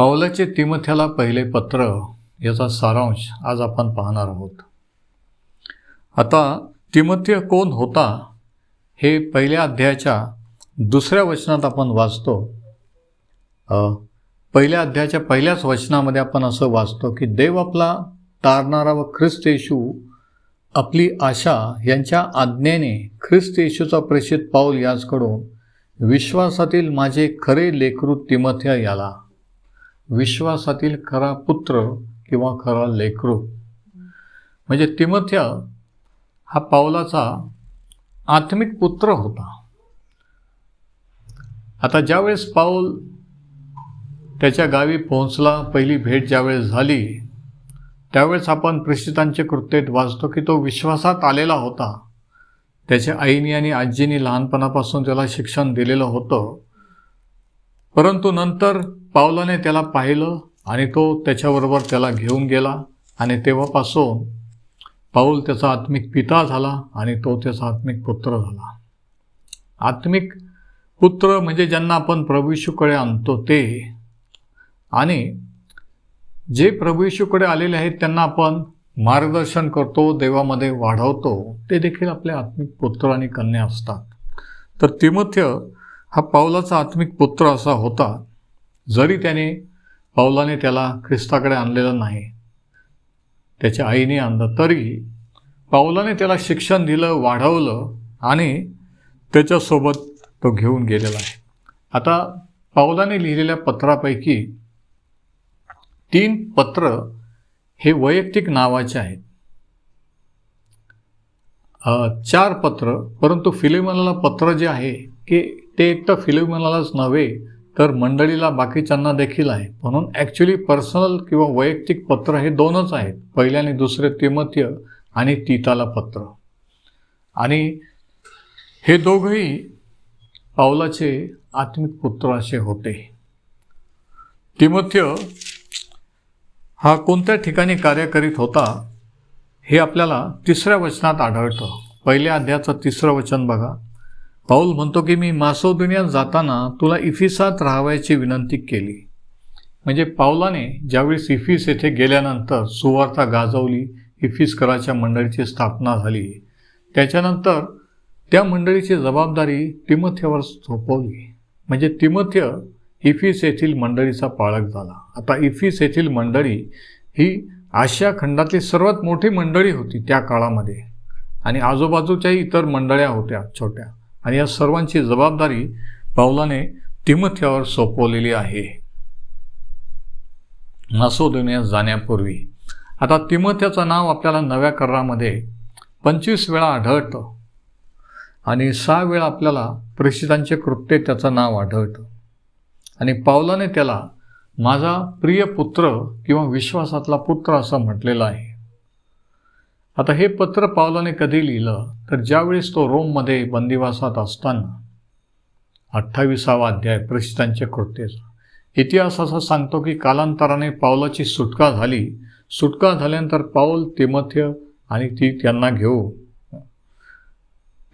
पावलाचे तिमथ्याला पहिले पत्र याचा सारांश आज आपण पाहणार आहोत. आता तिमथ्य कोण होता हे पहिल्या अध्यायाच्या दुसऱ्या वचनात आपण वाचतो. पहिल्या अध्यायाच्या पहिल्याच वचनामध्ये आपण असं वाचतो की देव आपला तारणारा व ख्रिस्त येशू आपली आशा यांच्या आज्ञेने ख्रिस्त येशूचा प्रेषित पाऊल याचकडून विश्वासातील माझे खरे लेकरू तिमथ्य याला विश्वासातील खरा पुत्र किंवा खरा लेकरू. म्हणजे तिमथ्य हा पावलाचा आत्मिक पुत्र होता. आता ज्यावेळेस पाऊल त्याच्या गावी पोहोचला पहिली भेट ज्यावेळेस झाली त्यावेळेस आपण प्रेषितांचे कृत्येत वाचतो की तो विश्वासात आलेला होता. त्याच्या आईने आणि आजीने लहानपणापासून त्याला शिक्षण दिलेलं होतं. परंतु नंतर पावलाने त्याला पाहिलं आणि तो त्याच्याबरोबर त्याला घेऊन गेला. आणि तेव्हापासून पाऊल त्याचा आत्मिक पिता झाला आणि तो त्याचा आत्मिक पुत्र झाला. आत्मिक पुत्र म्हणजे ज्यांना आपण प्रभूशूकडे आणतो ते. आणि जे प्रभूशूकडे आलेले आहेत त्यांना आपण मार्गदर्शन करतो देवामध्ये वाढवतो. ते देखील आपले आत्मिक पुत्र आणि कन्या असतात. तर तिमथ्य हा पावलाचा आत्मिक पुत्र असा होता. जरी त्याने पावलाने त्याला ख्रिस्ताकडे आणलेलं नाही त्याच्या आईने आणलं तरी पावलाने त्याला शिक्षण दिलं वाढवलं आणि त्याच्यासोबत तो घेऊन गेलेला आहे. आता पावलाने लिहिलेल्या पत्रापैकी तीन पत्र हे वैयक्तिक नावाचे आहेत. चार पत्र परंतु फिलिमनाला पत्र जे आहे की ते एकटं फिलिमनालाच नव्हे तर मंडळीला बाकीच्यांना देखील आहे. म्हणून ॲक्च्युली पर्सनल किंवा वैयक्तिक पत्र हे दोनच आहेत. पहिले आणि दुसरे तिमत्य आणि तीताला पत्र. आणि हे दोघंही पावलाचे आत्मिक पुत्र असे होते. तिमथ्य हा कोणत्या ठिकाणी कार्य करीत होता हे आपल्याला तिसऱ्या वचनात आढळतं. पहिल्या अध्यायाचं तिसरं वचन बघा. पाऊल म्हणतो की मी मासोदुनियात जाताना तुला इफिसात राहावयाची विनंती केली. म्हणजे पावलाने ज्यावेळेस इफिस येथे गेल्यानंतर सुवार्ता गाजवली इफिसकराच्या मंडळीची स्थापना झाली. त्याच्यानंतर त्या मंडळीची जबाबदारी तिमथ्यावर सोपवली. म्हणजे तिमथ्य इफिस येथील मंडळीचा पाळक झाला. आता इफिस येथील मंडळी ही आशिया खंडातली सर्वात मोठी मंडळी होती त्या काळामध्ये. आणि आजूबाजूच्याही इतर मंडळ्या होत्या छोट्या. आणि या सर्वांची जबाबदारी पावलाने तिमथ्यावर सोपवलेली आहे. मासोदुनियात जाण्यापूर्वी. आता तिमथ्याचं नाव आपल्याला नव्या करारामध्ये पंचवीस वेळा आढळतं आणि सहा वेळा आपल्याला प्रेषितांचे कृत्य त्याचं नाव आढळतं. आणि पावलाने त्याला माझा प्रिय पुत्र किंवा विश्वासातला पुत्र असं म्हटलेलं आहे. आता हे पत्र पावलाने कधी लिहिलं तर ज्यावेळेस तो रोममध्ये बंदिवासात असताना. अठ्ठावीसावा अध्याय प्रसिद्धांच्या कृत्येचा इतिहास असा सांगतो की कालांतराने पावलाची सुटका झाली. सुटका झाल्यानंतर पाऊल तिमथ्य आणि ती त्यांना घेऊ.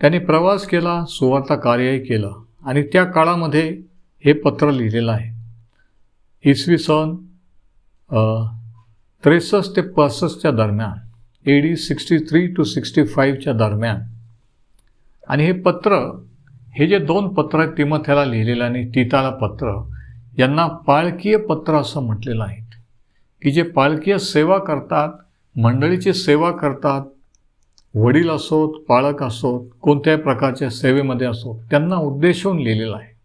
त्यांनी प्रवास केला सुवार्ता कार्यही केलं आणि त्या काळामध्ये हे पत्र लिहिलेलं आहे. इसवी सन त्रेसष्ट ते पासष्टच्या दरम्यान. A D sixty three to sixty फाईव्हच्या दरम्यान. आणि हे पत्र हे जे दोन पत्र आहेत तिमथ्याला लिहिलेलं आणि तिताला पत्र यांना पाळकीय पत्र असं म्हटलेलं आहे. की जे पाळकीय सेवा करतात मंडळीची सेवा करतात वडील असोत पाळक असोत कोणत्याही प्रकारच्या सेवेमध्ये असोत त्यांना उद्देशून लिहिलेलं आहे.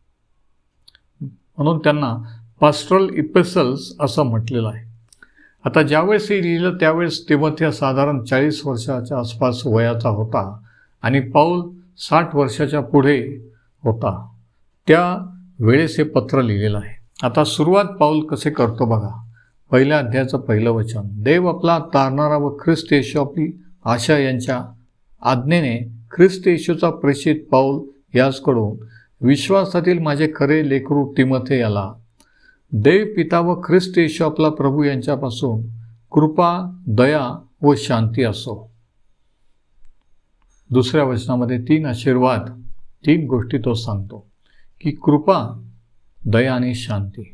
म्हणून त्यांना पास्ट्रल इपेसल्स असं म्हटलेलं आहे. आता ज्यावेळेस हे लिहिलं त्यावेळेस तिमथ्या साधारण चाळीस वर्षाच्या आसपास वयाचा होता आणि पाऊल साठ वर्षाच्या पुढे होता. त्या वेळेस हे पत्र लिहिलेलं आहे. आता सुरुवात पाऊल कसे करतो बघा. पहिल्या अध्यायाचं पहिलं वचन. देव आपला तारणारा व ख्रिस्त येशू आपली आशा यांच्या आज्ञेने ख्रिस्त येशूचा प्रेषित पाऊल याचकडून. विश्वासातील माझे खरे लेकरू तिमथे याला देव पिता व ख्रिस्त येशू आपला प्रभू यांच्यापासून कृपा दया व शांती असो. दुसऱ्या वचनामध्ये तीन आशीर्वाद तीन गोष्टी तो सांगतो की कृपा दया आणि शांती.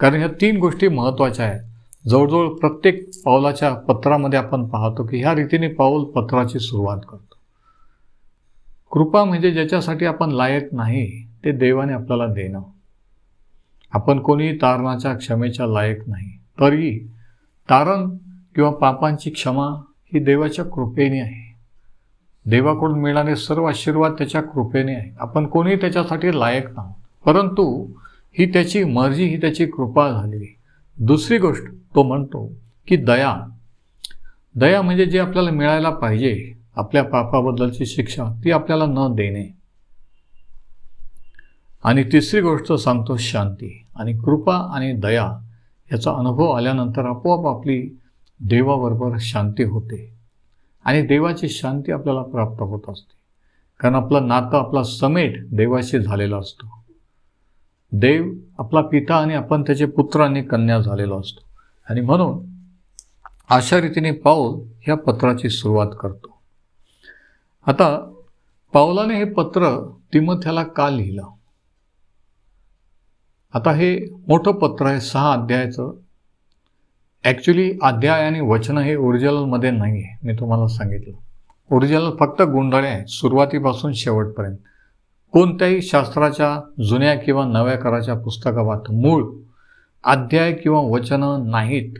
कारण ह्या तीन गोष्टी महत्त्वाच्या आहेत. जवळजवळ प्रत्येक पावलाच्या पत्रामध्ये आपण पाहतो की ह्या रीतीने पाऊल पत्राची सुरुवात करतो. कृपा म्हणजे ज्याच्यासाठी आपण लायक नाही ते देवाने आपल्याला देणं. आपण कोणीही तारणाच्या क्षमेच्या लायक नाही. तरी तारण किंवा पापांची क्षमा ही देवाच्या कृपेने आहे. देवाकडून मिळणारे सर्व आशीर्वाद त्याच्या कृपेने आहे. आपण कोणी त्याच्यासाठी लायक नाही. परंतु ही त्याची मर्जी ही त्याची कृपा झालेली. दुसरी गोष्ट तो म्हणतो की दया. दया म्हणजे जे आपल्याला मिळायला पाहिजे आपल्या पापाबद्दलची शिक्षा ती आपल्याला न देणे. आणि तिसरी गोष्ट सांगतो शांती आणि कृपा आणि दया याचा अनुभव आल्यानंतर आपोआप आपली देवाबरोबर शांती होते. आणि देवाची शांती आपल्याला प्राप्त होत असते. कारण आपलं नातं आपला समेट देवाशी झालेला असतो. देव आपला पिता आणि आपण त्याचे पुत्र आणि कन्या झालेलो असतो. आणि म्हणून अशा रीतीने पाऊल ह्या पत्राची सुरुवात करतो. आता पावलाने हे पत्र तिमथ्याला का लिहिलं? आता हे मोठं पत्र आहे सहा अध्यायाचं. ॲक्च्युली अध्याय आणि वचनं हे ओरिजिनलमध्ये नाही आहे मी तुम्हाला सांगितलं. ओरिजिनल फक्त गुंडाळे आहे सुरुवातीपासून शेवटपर्यंत. कोणत्याही शास्त्राच्या जुन्या किंवा नव्या कराच्या पुस्तकात मूळ अध्याय किंवा वचनं नाहीत.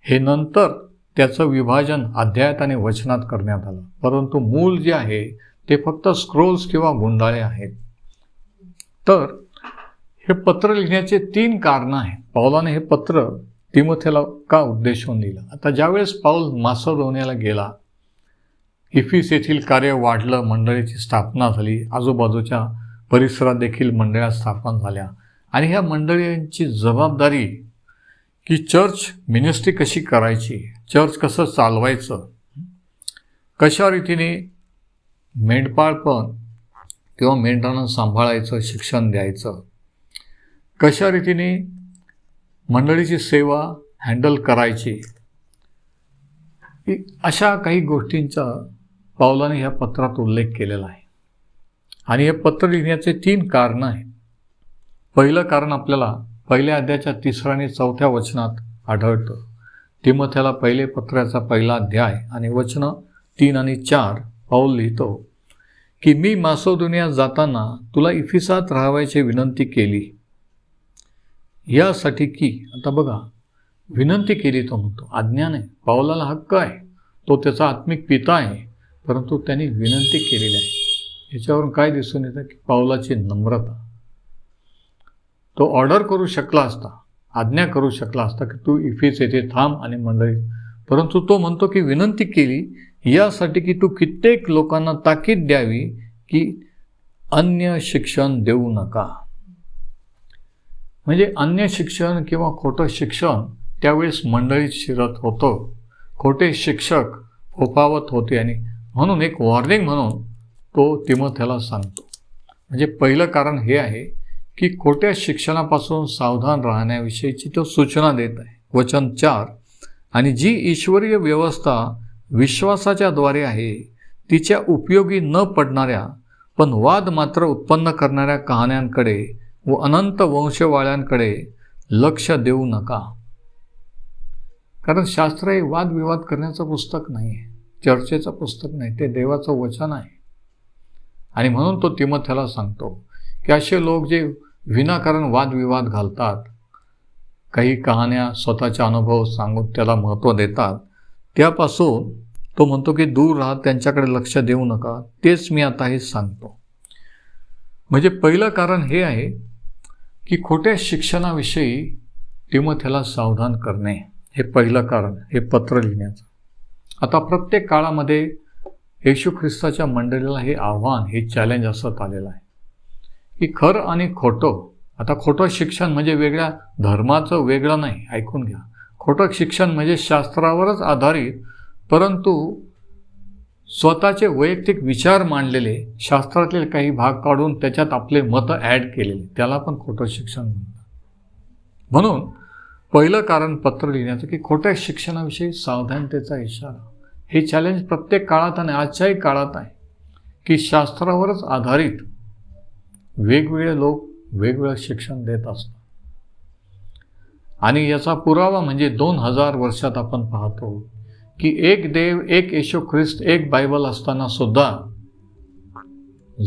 हे नंतर त्याचं विभाजन अध्यायात आणि वचनात करण्यात आलं. परंतु मूळ जे आहे ते फक्त स्क्रोल्स किंवा गुंडाळे आहेत. तर हे पत्र लिहिण्याचे तीन कारणं आहेत. पावलाने हे पत्र तिमथेला का उद्देशून लिहिलं? आता ज्यावेळेस पाऊल मासोदोनियाला गेला इफिस येथील कार्य वाढलं मंडळीची स्थापना झाली आजूबाजूच्या परिसरात देखील मंडळ्या स्थापन झाल्या आणि ह्या मंडळींची जबाबदारी की चर्च मिनिस्ट्री कशी करायची चर्च कसं चालवायचं कशा रीतीने मेंढपाळपण किंवा मेंढरानं सांभाळायचं शिक्षण द्यायचं कशा रीतीने मंडळीची सेवा हँडल करायची? अशा काही गोष्टींचा पावलाने ह्या पत्रात उल्लेख केलेला आहे. आणि हे पत्र लिहिण्याचे तीन कारणं आहेत. पहिलं कारण आपल्याला पहिल्या अध्यायाच्या तिसऱ्या आणि चौथ्या वचनात आढळतं. तिमथ्याला पहिले पत्राचा पहिला अध्याय आणि वचनं तीन आणि चार पाऊल लिहितो. की मी मासोदुनियात जाताना तुला इफिसात राहावायची विनंती केली. यासाठी की आता बघा विनंती केली तो म्हणतो आज्ञा नाही पावलाला हक्क आहे तो त्याचा आत्मिक पिता आहे परंतु त्यांनी विनंती केलेली आहे. याच्यावरून काय दिसून येतं की पावलाची नम्रता. तो ऑर्डर करू शकला असता आज्ञा करू शकला असता की तू इफीच येथे थांब आणि मंडळी परंतु तो म्हणतो की विनंती केली यासाठी की तू कित्येक लोकांना ताकीद द्यावी की अन्य शिक्षण देऊ नका. म्हणजे अन्य शिक्षण किंवा खोटं शिक्षण त्यावेळेस मंडळीत शिरत होतं. खोटे शिक्षक फोफावत होते आणि म्हणून एक वॉर्निंग म्हणून तो तिमथ्याला सांगतो. म्हणजे पहिलं कारण हे आहे की खोट्या शिक्षणापासून सावधान राहण्याविषयीची तो सूचना देत आहे. वचन चार. आणि जी ईश्वरीय व्यवस्था विश्वासाच्या द्वारे आहे तिच्या उपयोगी न पडणाऱ्या पण वाद मात्र उत्पन्न करणाऱ्या कहाण्यांकडे व अनंत वंशवाळ्यांकडे लक्ष देऊ नका. कारण शास्त्र हे वादविवाद करण्याचं पुस्तक नाही आहे चर्चेचं पुस्तक नाही ते देवाचं वचन आहे. आणि म्हणून तो तिमथ्याला सांगतो की असे लोक जे विनाकारण वादविवाद घालतात काही कहाण्या स्वतःचा अनुभव सांगून त्याला महत्त्व देतात त्यापासून तो म्हणतो की दूर राहत त्यांच्याकडे लक्ष देऊ नका तेच मी आता हे सांगतो. म्हणजे पहिलं कारण हे आहे की खोट्या शिक्षणाविषयी टिमथ्याला सावधान करणे हे पहिलं कारण हे पत्र लिहिण्याचं. आता प्रत्येक काळामध्ये येशू ख्रिस्ताच्या मंडळीला हे आव्हान हे चॅलेंज असत आलेलं आहे. की खरं आणि खोटं आता खोटं शिक्षण म्हणजे वेगळ्या धर्माचं वेगळं नाही ऐकून घ्या. खोटं शिक्षण म्हणजे शास्त्रावरच आधारित परंतु स्वतःचे वैयक्तिक विचार मांडलेले शास्त्रातले काही भाग काढून त्याच्यात आपले मतं ॲड केलेले. त्याला पण खोटं शिक्षण म्हणतात. म्हणून पहिलं कारण पत्र लिहिण्याचं की खोट्या शिक्षणाविषयी सावधानतेचा इशारा. हे चॅलेंज प्रत्येक काळात आणि आजच्याही काळात आहे की शास्त्रावरच आधारित वेगवेगळे लोक वेगवेगळं शिक्षण देत असतात. आणि याचा पुरावा म्हणजे दोन हजार वर्षात आपण पाहतो. की एक देव एक येशू ख्रिस्त एक बायबल असताना सुद्धा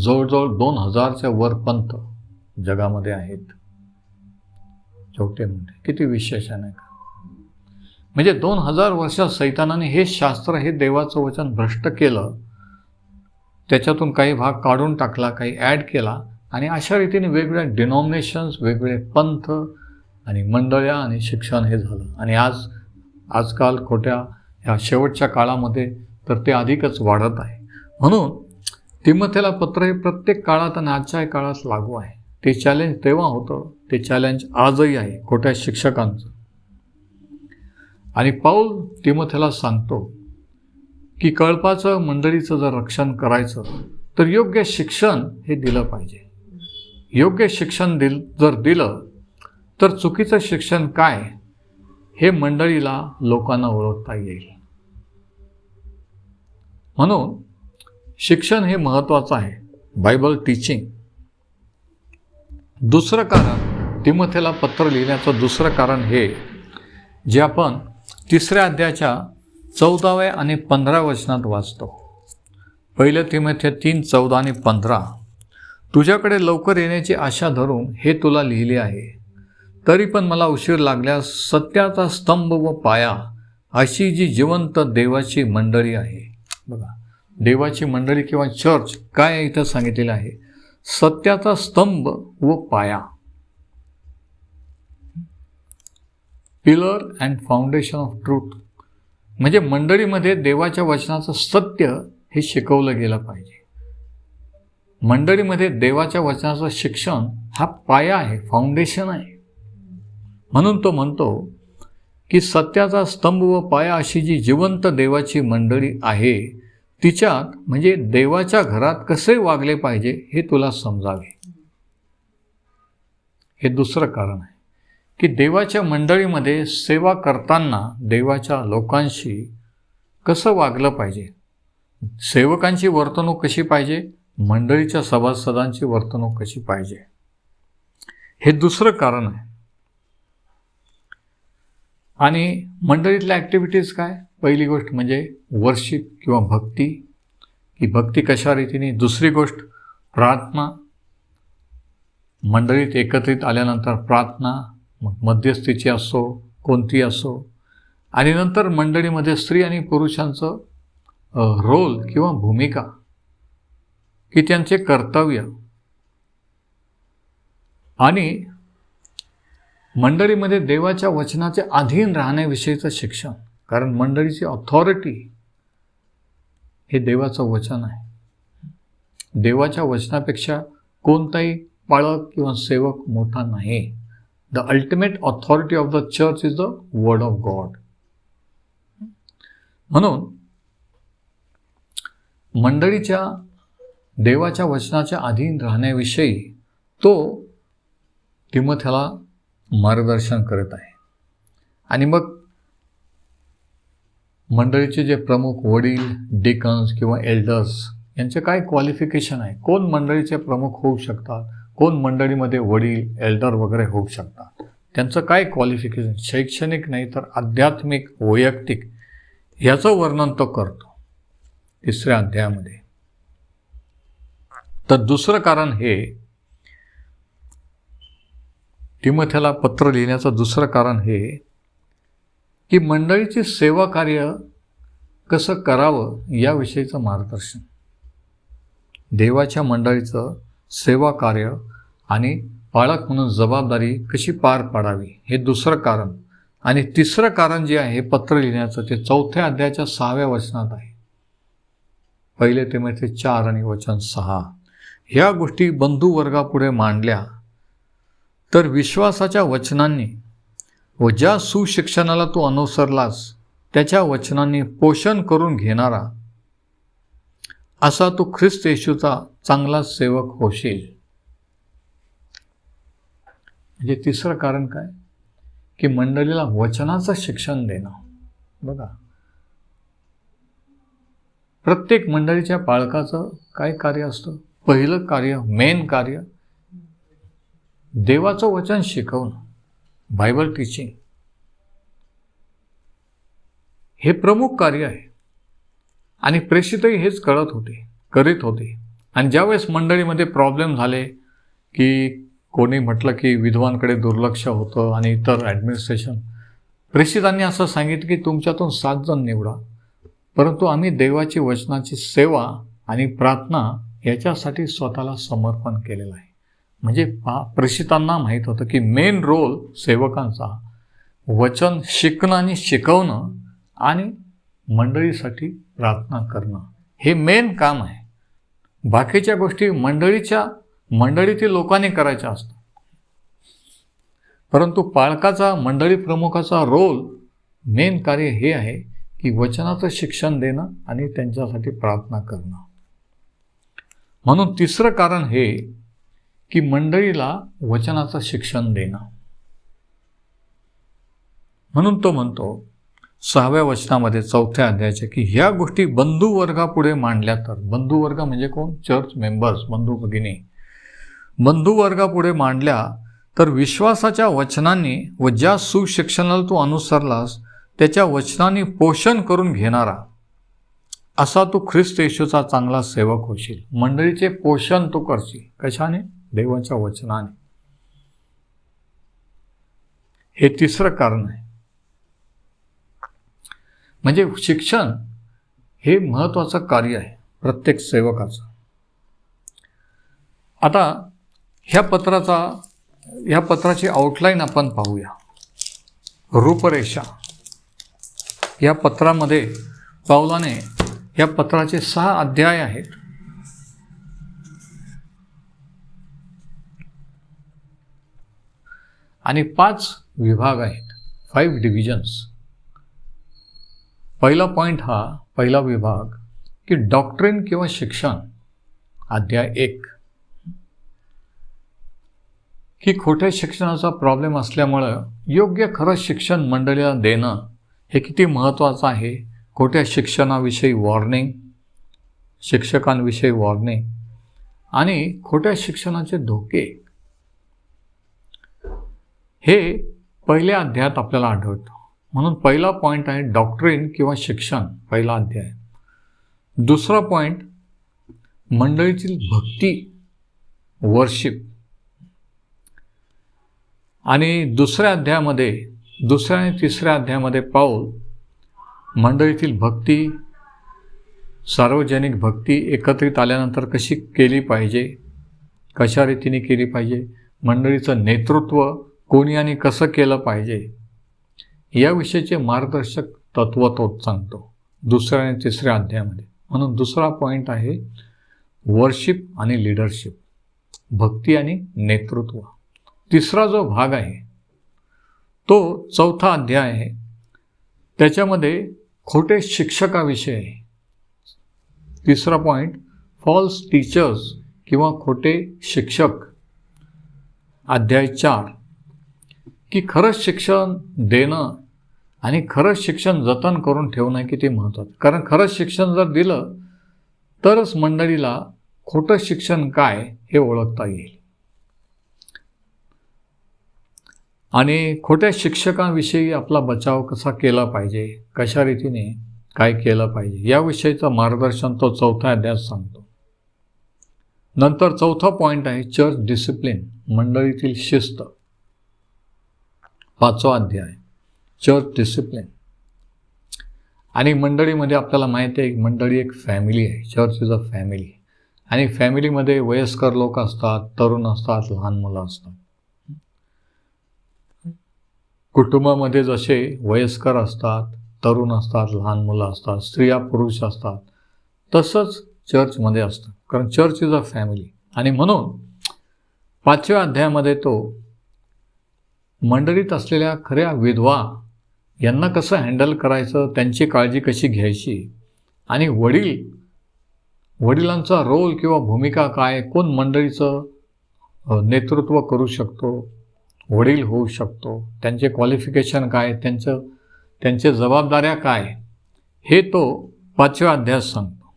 जवळजवळ दोन हजारच्या वर पंथ जगामध्ये आहेत. छोटे मोठे किती विशेष आहे का? म्हणजे दोन हजार वर्षात सैतानाने हे शास्त्र हे देवाचं वचन भ्रष्ट केलं. त्याच्यातून काही भाग काढून टाकला काही ॲड केला आणि अशा रीतीने वेगवेगळ्या डिनॉमिनेशन्स वेगवेगळे पंथ आणि मंडळ्या आणि शिक्षण हे झालं. आणि आज आजकाल खोट्या ह्या शेवटच्या काळामध्ये तर ते अधिकच वाढत आहे. म्हणून तिमथेला पत्र हे प्रत्येक काळात आणि आजच्या काळात लागू आहे. ते चॅलेंज तेव्हा होतं ते चॅलेंज आजही आहे खोट्या शिक्षकांचं. आणि पाऊल तिमथेला सांगतो की कळपाचं मंडळीचं जर रक्षण करायचं तर योग्य शिक्षण हे दिलं पाहिजे. योग्य शिक्षण दिल जर दिलं तर चुकीचं शिक्षण काय? हे मंडळीला लोकांना ओळखता येईल. म्हणून शिक्षण हे महत्त्वाचं आहे. बायबल टीचिंग दुसरं कारण तिमथेला पत्र लिहिण्याचं दुसरं कारण हे जे आपण तिसऱ्या अध्यायाच्या चौदाव्या आणि पंधरा वचनात वाचतो. पहिलं तिमथे तीन चौदा आणि पंधरा. तुझ्याकडे लवकर येण्याची आशा धरून हे तुला लिहिले आहे. तरी पण मला उशीर लागल्यास सत्याचा स्तंभ व पाया अशी जी जिवंत देवाची मंडळी आहे. बघा देवाची मंडळी किंवा चर्च काय इथं सांगितलेलं आहे? सत्याचा स्तंभ व पाया. Pillar and foundation of truth म्हणजे मंडळीमध्ये देवाच्या वचनाचं सत्य हे शिकवलं गेलं पाहिजे. मंडळीमध्ये देवाच्या वचनाचं शिक्षण हा पाया आहे फाउंडेशन आहे. म्हणून तो म्हणतो की सत्याचा स्तंभ व पाया अशी जी जिवंत देवाची मंडळी आहे तिच्यात म्हणजे देवाच्या घरात कसे वागले पाहिजे हे तुला समजावे. हे दुसरं कारण आहे की देवाच्या मंडळीमध्ये सेवा करताना देवाच्या लोकांशी कसं वागलं पाहिजे? सेवकांची वर्तणूक कशी पाहिजे? मंडळीच्या सभासदांची वर्तणूक कशी पाहिजे? हे दुसरं कारण आहे आणि मंडळीतल्या ॲक्टिव्हिटीज काय? पहिली गोष्ट म्हणजे वर्शिप किंवा भक्ती. की भक्ती कशा रीतीने? दुसरी गोष्ट प्रार्थना. मंडळीत एकत्रित आल्यानंतर प्रार्थना मग मध्यस्थीची असो कोणती असो. आणि नंतर मंडळीमध्ये स्त्री आणि पुरुषांचं रोल किंवा भूमिका की त्यांचे कर्तव्य. आणि मंडळीमध्ये देवाच्या वचनाचे अधीन राहण्याविषयीचं शिक्षण. कारण मंडळीची ऑथॉरिटी हे देवाचं वचन आहे. देवाच्या वचनापेक्षा कोणताही पाळक किंवा सेवक मोठा नाही. The ultimate authority of the church is the word of God म्हणून मंडळीच्या देवाच्या वचनाच्या अधीन राहण्याविषयी तो तिमथ्याला मार्गदर्शन करत आहे. आणि मग मंडळीचे जे प्रमुख वडील डिकन्स किंवा एल्डर्स यांचे काय क्वालिफिकेशन आहे? कोण मंडळीचे प्रमुख होऊ शकतात? कोण मंडळीमध्ये वडील एल्डर वगैरे होऊ शकतात? त्यांचं काय क्वालिफिकेशन शैक्षणिक नाही तर आध्यात्मिक वैयक्तिक ह्याचं वर्णन तो करतो. तिसऱ्या अध्यायामध्ये. तर दुसरं कारण हे टिमथ्याला पत्र लिहिण्याचं दुसरं कारण हे की मंडळीचे सेवा कार्य कसं करावं याविषयीचं मार्गदर्शन. देवाच्या मंडळीचं सेवा कार्य आणि पाळक म्हणून जबाबदारी कशी पार पाडावी हे दुसरं कारण. आणि तिसरं कारण जे आहे पत्र लिहिण्याचं ते चौथ्या अध्यायाच्या सहाव्या वचनात आहे. पहिले ते म्हणजे चार आणि वचन सहा. ह्या गोष्टी बंधुवर्गापुढे मांडल्या तर विश्वासाच्या वचनांनी व ज्या सुशिक्षणाला तू अनुसरलास त्याच्या वचनांनी पोषण करून घेणारा असा तू ख्रिस्त येशूचा चांगला सेवक होशील. म्हणजे तिसरं कारण काय? की मंडळीला वचनाचं शिक्षण देणं. बघा. प्रत्येक मंडळीच्या पालकाचं काय कार्य असतं? पहिलं कार्य मेन कार्य देवाचं वचन शिकवणं बायबल टीचिंग हे प्रमुख कार्य आहे. आणि प्रेषितही हेच कळत होते करीत होते. आणि ज्यावेळेस मंडळीमध्ये प्रॉब्लेम झाले की कोणी म्हटलं की विधवांकडे दुर्लक्ष होतं आणि इतर ॲडमिनिस्ट्रेशन प्रेषितांनी असं सांगितलं की तुमच्यातून सात जण निवडा. परंतु आम्ही देवाची वचनाची सेवा आणि प्रार्थना याच्यासाठी स्वतःला समर्पण केलेलं आहे. म्हणजे पा प्रेषितांना माहीत होतं की मेन रोल सेवकांचा वचन शिकणं आणि शिकवणं आणि मंडळीसाठी प्रार्थना करणं. हे मेन काम आहे. बाकीच्या गोष्टी मंडळीच्या मंडळीतील लोकांनी करायच्या असतात. परंतु पालकाचा मंडळी प्रमुखाचा रोल मेन कार्य हे आहे की वचनाचं शिक्षण देणं आणि त्यांच्यासाठी प्रार्थना करणं. म्हणून तिसरं कारण हे की मंडळीला वचनाचं शिक्षण देणं. म्हणून तो म्हणतो सहाव्या वचनामध्ये चौथ्या अध्यायाच्या की ह्या गोष्टी बंधुवर्गापुढे मांडल्या तर बंधुवर्ग म्हणजे कोण? चर्च मेंबर्स बंधू भगिनी. बंधुवर्गापुढे मांडल्या तर विश्वासाच्या वचनांनी व ज्या सुशिक्षणाला तू अनुसरलास त्याच्या वचनाने पोषण करून घेणारा असा तू ख्रिस्त येशूचा चांगला सेवक होशील. मंडळीचे पोषण तू करशील. कशाने? देवाच्या वचनाने. हे तिसरं कारण आहे. म्हणजे शिक्षण हे महत्त्वाचं कार्य आहे प्रत्येक सेवकाचं. आता ह्या पत्राचा ह्या पत्राची आउटलाईन आपण पाहूया. रूपरेषा. या पत्रामध्ये पावलाने या पत्राचे सहा अध्याय आहेत. आणि पाच विभाग आहेत. फाईव्ह डिव्हिजन्स पहिला पॉईंट हा पहिला विभाग की डॉक्ट्रिन किंवा शिक्षण अध्याय एक. की खोट्या शिक्षणाचा प्रॉब्लेम असल्यामुळं योग्य खरं शिक्षण मंडळीला देणं हे किती महत्त्वाचं आहे? खोट्या शिक्षणाविषयी वॉर्निंग शिक्षकांविषयी वॉर्निंग आणि खोट्या शिक्षणाचे धोके हे पहिल्या अध्यायात आपल्याला आढळतं. म्हणून पहिला पॉईंट आहे डॉक्ट्रिन किंवा शिक्षण पहिला अध्याय. दुसरा पॉईंट मंडळीतील भक्ती वर्शिप आणि दुसऱ्या अध्यायामध्ये दुसऱ्या आणि तिसऱ्या अध्यायामध्ये पाऊल मंडळीतील भक्ती सार्वजनिक भक्ती एकत्रित आल्यानंतर कशी केली पाहिजे कशा रीतीने केली पाहिजे मंडळीचं नेतृत्व कोणी आणि कसं केलं पाहिजे याविषयीचे मार्गदर्शक तत्व तोच सांगतो. दुसऱ्या आणि तिसऱ्या अध्यायामध्ये. म्हणून दुसरा पॉईंट आहे वर्शिप आणि लिडरशिप भक्ती आणि नेतृत्व. तिसरा जो भाग आहे तो चौथा अध्याय आहे. त्याच्यामध्ये खोटे शिक्षकाविषयी आहे. तिसरा पॉईंट फॉल्स टीचर्स किंवा खोटे शिक्षक. अध्याय चार. की खरंच शिक्षण देणं आणि खरंच शिक्षण जतन करून ठेवणं किती महत्त्वाचं कारण खरंच शिक्षण जर दिलं तरच मंडळीला खोटं शिक्षण काय हे ओळखता येईल. आणि खोट्या शिक्षकांविषयी आपला बचाव कसा केला पाहिजे कशा रीतीने काय केलं पाहिजे याविषयीचं मार्गदर्शन तो चौथा अध्यायात सांगतो. नंतर चौथा पॉईंट आहे चर्च डिसिप्लिन मंडळीतील शिस्त. पाचवा अध्याय. चर्च डिसिप्लिन आणि मंडळीमध्ये आपल्याला माहिती आहे मंडळी एक फॅमिली आहे. चर्च इज अ फॅमिली आणि फॅमिलीमध्ये वयस्कर लोक असतात तरुण असतात लहान मुलं असतात. कुटुंबामध्ये जसे वयस्कर असतात तरुण असतात लहान मुलं असतात स्त्रिया पुरुष असतात तसंच चर्चमध्ये असतं कारण चर्च इज अ फॅमिली आणि म्हणून पाचव्या अध्यायामध्ये तो मंडळीत असलेल्या खऱ्या विधवा यांना कसं हँडल करायचं त्यांची काळजी कशी घ्यायची? आणि वडील वडिलांचा रोल किंवा भूमिका काय? कोण मंडळीचं नेतृत्व करू शकतो? वडील होऊ शकतो. त्यांचे क्वालिफिकेशन काय? त्यांचं त्यांच्या जबाबदाऱ्या काय? हे तो पाचव्या अध्याय सांगतो.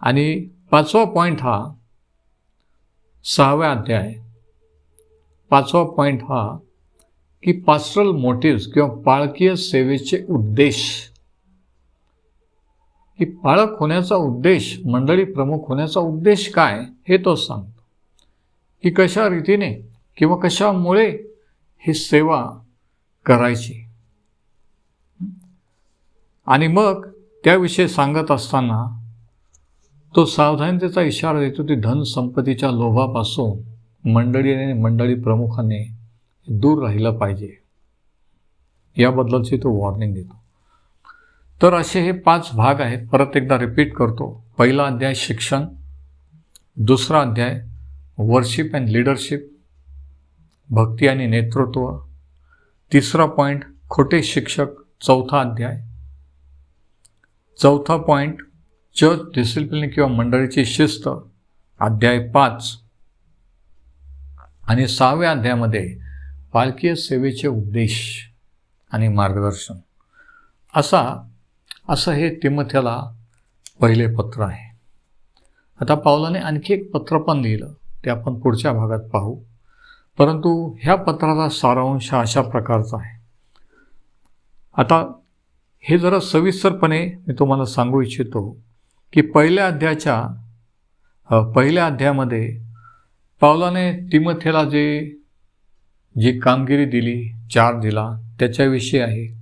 आणि पाचवा पॉईंट हा सहाव्या अध्याय. पाचवा पॉईंट हा की पास्ट्रल मोटिव्स किंवा पाळकीय सेवेचे उद्देश. की पाळक होण्याचा उद्देश मंडळी प्रमुख होण्याचा उद्देश काय हे तो सांगतो. की कशा रीतीने किंवा कशामुळे ही सेवा करायची. आणि मग त्याविषयी सांगत असताना तो सावधानतेचा इशारा देतो ती धन संपत्तीच्या लोभापासून. मंडळीने मंडळी प्रमुखाने दूर राहिलं पाहिजे. याबद्दलची तो वॉर्निंग देतो. तर असे हे पाच भाग आहेत. परत एकदा रिपीट करतो. पहिला अध्याय शिक्षण दुसरा अध्याय वर्शिप अँड लिडरशिप भक्ती आणि नेतृत्व तिसरा पॉईंट खोटे शिक्षक चौथा अध्याय. चौथा पॉईंट चर्च डिसिप्लिन किंवा मंडळीची शिस्त अध्याय पाच. आणि सहाव्या अध्यायामध्ये पालकीय सेवेचे उद्देश आणि मार्गदर्शन. असा असं हे तिमथ्याला पहिले पत्र आहे. आता पावलाने आणखी एक पत्र पण लिहिलं. ते आपण पुढच्या भागात पाहू. परंतु ह्या पत्राचा सारांश अशा प्रकारचा आहे. आता हे जरा सविस्तरपणे मी तुम्हाला सांगू इच्छितो की पहिल्या अध्यायाच्या पहिल्या अध्यायामध्ये पावलाने तिमथेला जे जी कामगिरी दिली चार दिला त्याच्याविषयी आहे.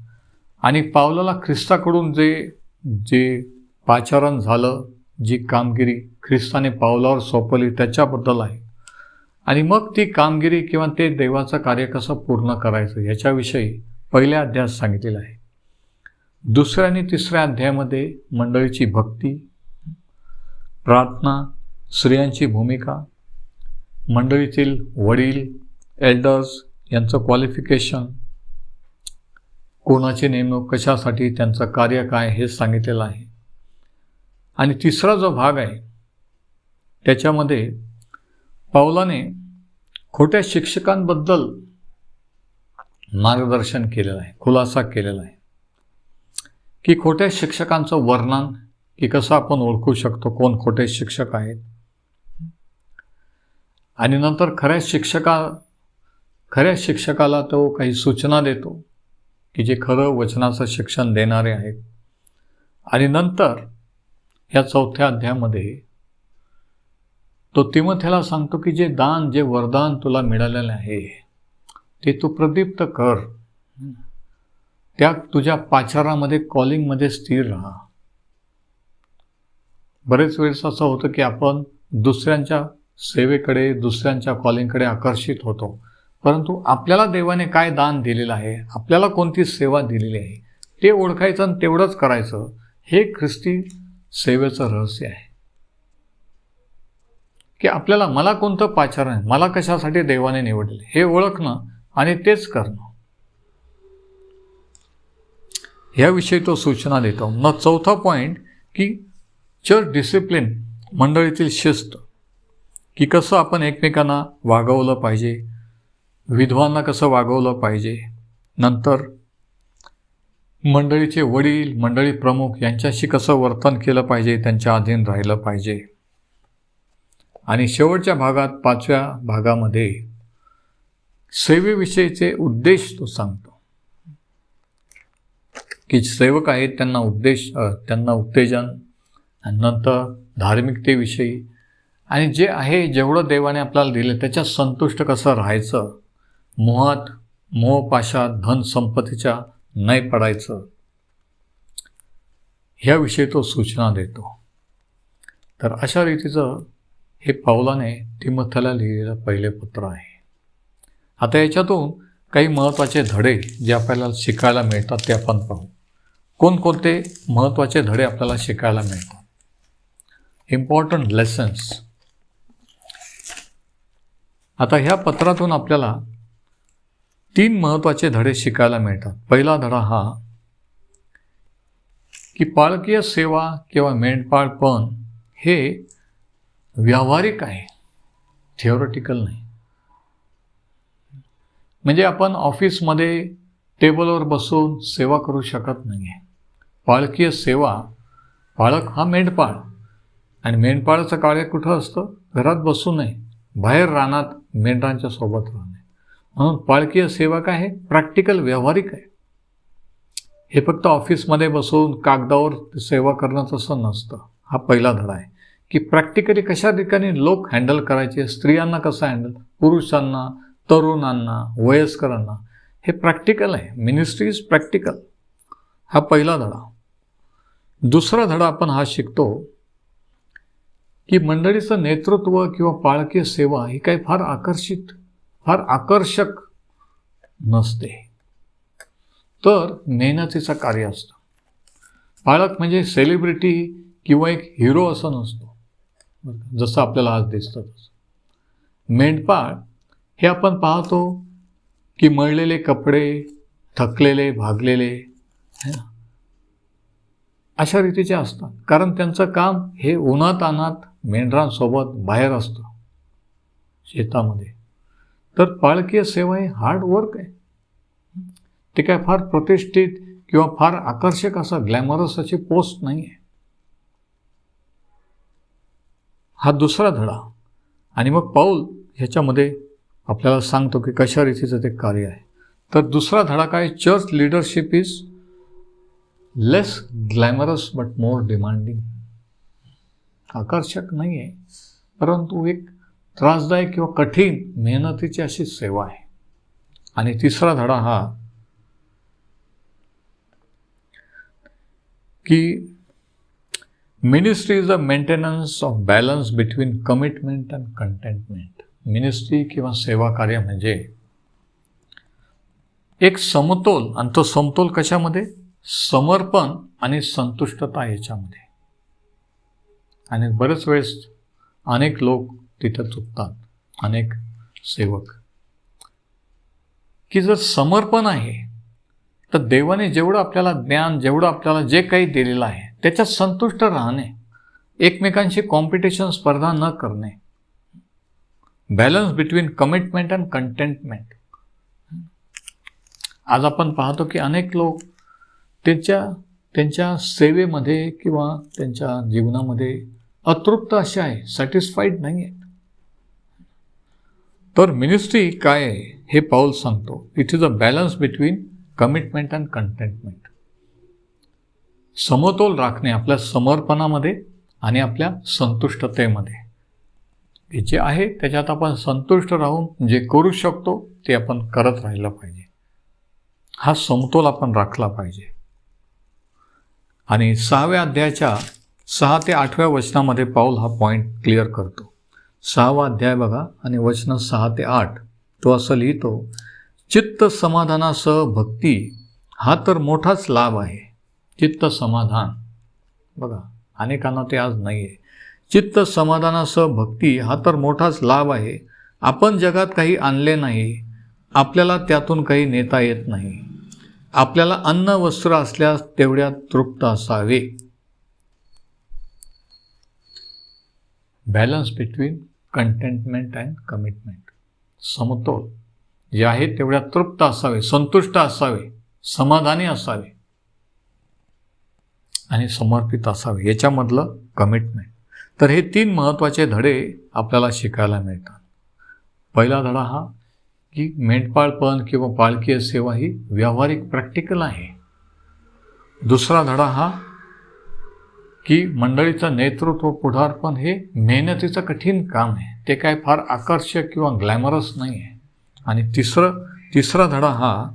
आणि पावलाला ख्रिस्ताकडून जे जे पाचारण झालं जी कामगिरी ख्रिस्ताने पावलावर सोपवली त्याच्याबद्दल आहे. आणि मग ती कामगिरी किंवा ते देवाचं कार्य कसं पूर्ण करायचं याच्याविषयी पहिल्या अध्यायात सांगितलेलं आहे. दुसऱ्या आणि तिसऱ्या अध्यायामध्ये मंडळीची भक्ती प्रार्थना स्त्रियांची भूमिका मंडळीतील वडील एल्डर्स यांचं क्वालिफिकेशन कोणाची नेमणूक कशासाठी त्यांचं कार्य काय हे सांगितलेलं आहे. आणि तिसरा जो भाग आहे त्याच्यामध्ये पावलाने खोट्या शिक्षकांबद्दल मार्गदर्शन केलेलं आहे खुलासा केलेला आहे. की खोट्या शिक्षकांचं वर्णन की कसं आपण ओळखू शकतो कोण खोटे शिक्षक आहेत आणि नंतर खऱ्या शिक्षका खऱ्या शिक्षकाला तो काही सूचना देतो की जे खरं वचनाचं शिक्षण देणारे आहेत. आणि नंतर ह्या चौथ्या अध्यायामध्ये तो तिमथ्याला सांगतो की जे दान जे वरदान तुला मिळालेलं आहे ते तू प्रदीप्त कर. त्या तुझ्या पाचारामध्ये कॉलिंगमध्ये स्थिर राहा. बरेच वेळेस असं होतं की आपण दुसऱ्यांच्या सेवेकडे दुसऱ्यांच्या कॉलिंगकडे आकर्षित होतो. परंतु आपल्याला देवाने काय दान दिलेलं आहे? आपल्याला कोणती सेवा दिलेली आहे? ते ओळखायचं आणि तेवढंच करायचं हे ख्रिस्ती सेवेचं रहस्य आहे. की आपल्याला मला कोणतं पाचारण आहे? मला कशासाठी देवाने निवडले? हे ओळखणं आणि तेच करणं. याविषयी तो सूचना देतो. मग चौथा पॉईंट की चर्च डिसिप्लिन मंडळीतील शिस्त. की कसं आपण एकमेकांना वागवलं पाहिजे विधवांना कसं वागवलं पाहिजे. नंतर मंडळीचे वडील मंडळी प्रमुख यांच्याशी कसं वर्तन केलं पाहिजे त्यांच्या अधीन राहिलं पाहिजे. आणि शेवटच्या भागात पाचव्या भागामध्ये सेवेविषयीचे उद्देश तो सांगतो. की सेवक आहेत त्यांना उद्देश त्यांना उत्तेजन नंतर धार्मिकतेविषयी आणि जे आहे जेवढं देवाने आपल्याला दिलं त्याच्यात संतुष्ट कसं राहायचं? मोहात मोहपाशात धन संपत्तीच्या नाही पडायचं. ह्याविषयी तो सूचना देतो. तर अशा रीतीचं हे पावलाने तिमथ्याला लिहिलेलं पहिले पत्र आहे. आता याच्यातून काही महत्त्वाचे धडे जे आपल्याला शिकायला मिळतात ते आपण पाहू. कोणकोणते महत्त्वाचे धडे आपल्याला शिकायला मिळतात? इम्पॉर्टंट लेसन्स आता ह्या पत्रातून आपल्याला तीन महत्त्वाचे धडे शिकायला मिळतात. पहिला धडा हा की पाळकीय सेवा किंवा मेंढपाळपण हे व्यावहारिक आहे. थिओरिटिकल नाही. म्हणजे आपण ऑफिसमध्ये टेबलवर बसून सेवा करू शकत नाही आहे पाळकीय सेवा पाळक हा मेंढपाळ. आणि मेंढपाळाचं कार्य कुठं असतं? घरात बसू नये बाहेर रानात मेंढरांच्या सोबत राहणे. म्हणून पाळकीय सेवा काय आहे? प्रॅक्टिकल व्यावहारिक आहे. हे फक्त ऑफिसमध्ये बसून कागदावर सेवा करणं तसं नसतं. हा पहिला धडा आहे. की प्रॅक्टिकली कशा ठिकाणी लोक हँडल करायचे? स्त्रियांना कसं हँडल पुरुषांना तरुणांना वयस्करांना? हे प्रॅक्टिकल आहे. मिनिस्ट्री इज प्रॅक्टिकल हा पहिला धडा. दुसरा धडा आपण हा शिकतो. की मंडळीचं नेतृत्व किंवा पाळकीय सेवा ही काही फार आकर्षित फार आकर्षक नसते. तर मेहनतीचं कार्य असतं. पाळक म्हणजे सेलिब्रिटी किंवा एक हिरो असं नसतो. जसं आपल्याला आज दिसतं तसं. मेंढपाळ हे आपण पाहतो की मळलेले कपडे थकलेले भागलेले है ना? अशा रीतीचे असतात. कारण त्यांचं काम हे उन्हात अनात मेंढरांसोबत बाहेर असतो. शेतामध्ये. तर पाळकीय सेवा हे हार्ड वर्क आहे. ते काय फार प्रतिष्ठित किंवा फार आकर्षक असा ग्लॅमरस अशी पोस्ट नाही आहे हा दुसरा धडा. आणि मग पाऊल ह्याच्यामध्ये आपल्याला सांगतो की कशा रीतीचं ते कार्य आहे. तर दुसरा धडा काय? Church leadership is less glamorous but more demanding आकर्षक नाही आहे परंतु एक त्रासदायक किंवा कठीण मेहनतीची अशी सेवा आहे. आणि तिसरा धडा हा की ministry is a maintenance of balance between commitment and contentment ministry किंवा सेवा कार्य म्हणजे एक समतोल आणि तो समतोल कशामध्ये? समर्पण आणि संतुष्टता याच्यामध्ये. आणि बरेच वेळेस अनेक लोक तिथं चुकतात. अनेक सेवक. की जर समर्पण आहे तर देवाने जेवढं आपल्याला ज्ञान जेवढं आपल्याला जे काही दिलेलं आहे त्याच्यात संतुष्ट राहणे एकमेकांशी कॉम्पिटिशन स्पर्धा न करणे balance between commitment and contentment आज आपण पाहतो की अनेक लोक त्यांच्या त्यांच्या सेवेमध्ये किंवा त्यांच्या जीवनामध्ये अतृप्त अशा आहे सॅटिस्फाईड नाही आहेत तर मिनिस्ट्री काय आहे हे पाऊल सांगतो. It is a balance between commitment and contentment समतोल राखणे आपल्या समर्पणामध्ये आणि आपल्या संतुष्टतेमध्ये. हे जे आहे त्याच्यात आपण संतुष्ट राहून जे करू शकतो ते आपण करत राहिलं पाहिजे. हा समतोल आपण राखला पाहिजे. आणि सहाव्या अध्यायाच्या सहा ते आठव्या वचनामध्ये पाऊल हा पॉईंट क्लिअर करतो. सहावा अध्याय बघा आणि वचन सहा ते आठ. तो असं लिहितो चित्त समाधानासह भक्ती हा तर मोठाच लाभ आहे. चित्त समाधान. बघा अनेकांना ते आज नाही आहे चित्त समाधानासह भक्ती हा तर मोठाच लाभ आहे. आपण जगात काही आणले नाही. आपल्याला त्यातून काही नेता येत नाही. आपल्याला अन्न वस्त्र असल्यास तेवढ्या तृप्त असावे. Balance between contentment and commitment समतोल. जे आहे तेवढ्या तृप्त असावे संतुष्ट असावे समाधानी असावे आणि समर्पित असावे. याच्यामधलं कमिटमेंट तर हे तीन महत्त्वाचे धडे आपल्याला शिकायला मिळतात. पहिला धडा हा की मेंढपाळपण किंवा पालकीय सेवा ही व्यावहारिक प्रॅक्टिकल आहे. दुसरा धडा हा की मंडळीचं नेतृत्व पुढारपण हे मेहनतीचं कठीण काम आहे. ते काय फार आकर्षक किंवा ग्लॅमरस नाही आहे. आणि तिसरं तिसरा धडा हा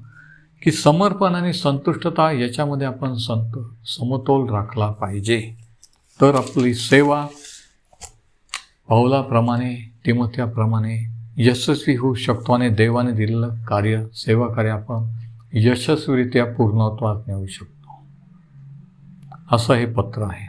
की समर्पण आणि संतुष्टता याच्यामध्ये आपण संत समतोल राखला पाहिजे. तर आपली सेवा पावलाप्रमाणे तिमत्याप्रमाणे यशस्वी होऊ शकतो आणि देवाने दिलेलं कार्य सेवा कार्य आपण यशस्वीरित्या पूर्णत्वात नेऊ शकतो. असं हे पत्र आहे.